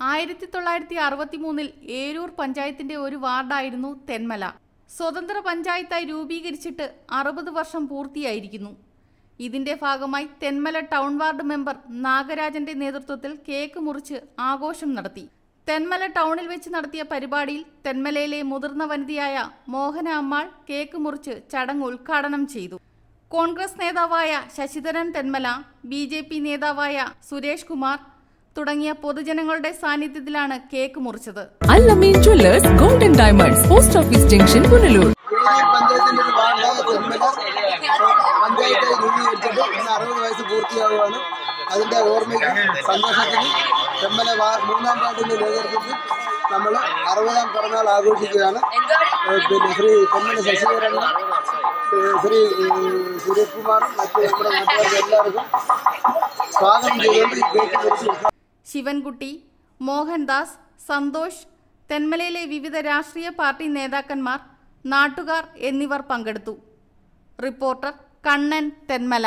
ആയിരത്തി തൊള്ളായിരത്തി അറുപത്തി മൂന്നിൽ ഏരൂർ പഞ്ചായത്തിന്റെ ഒരു വാർഡായിരുന്നു തെന്മല. സ്വതന്ത്ര പഞ്ചായത്തായി രൂപീകരിച്ചിട്ട് അറുപത് വർഷം പൂർത്തിയായിരിക്കുന്നു. ഇതിന്റെ ഭാഗമായി തെന്മല ടൗൺ വാർഡ് മെമ്പർ നാഗരാജന്റെ നേതൃത്വത്തിൽ കേക്ക് മുറിച്ച് ആഘോഷം നടത്തി. തെന്മല ടൗണിൽ വെച്ച് നടത്തിയ പരിപാടിയിൽ തെന്മലയിലെ മുതിർന്ന വനിതയായ മോഹന അമ്മാൾ കേക്ക് മുറിച്ച് ചടങ്ങ് ഉദ്ഘാടനം ചെയ്തു. കോൺഗ്രസ് നേതാവായ ശശിധരൻ തെന്മല ബി നേതാവായ സുരേഷ് കുമാർ തുടങ്ങിയ പൊതുജനങ്ങളുടെ സാന്നിധ്യത്തിലാണ് കേക്ക് മുറിച്ചത്. Allameen jewellers golden diamonds post office junction Punalur. Panchayat രൂപീകരിച്ചിട്ട് ഇന്ന് അറുപത് വയസ്സ് പൂർത്തിയാവുകയാണ് അതിന്റെ ഓർമ്മയ്ക്കും സന്തോഷത്തിനും ചെമ്മല വാ- മൂന്നാം വാർഡിന്റെ നേതൃത്വത്തിൽ നമ്മൾ അറുപതാം പിറന്നാൾ ആഘോഷിക്കുകയാണ് പിന്നെ ശ്രീ ചെമ്മല ശശിധരൻ ശ്രീ സുരേഷ് കുമാർ മറ്റ് നമ്മുടെ നാട്ടുകാർക്ക് എല്ലാവർക്കും സ്വാഗതം ചെയ്തുകൊണ്ട് ഈ കേക്ക് ഉദ്ഘാടനം ശിവൻകുട്ടി മോഹൻദാസ് സന്തോഷ് തെന്മലയിലെ വിവിധ രാഷ്ട്രീയ പാർട്ടി നേതാക്കന്മാർ നാട്ടുകാർ എന്നിവർ പങ്കെടുത്തു. റിപ്പോർട്ടർ കണ്ണൻ തെന്മല.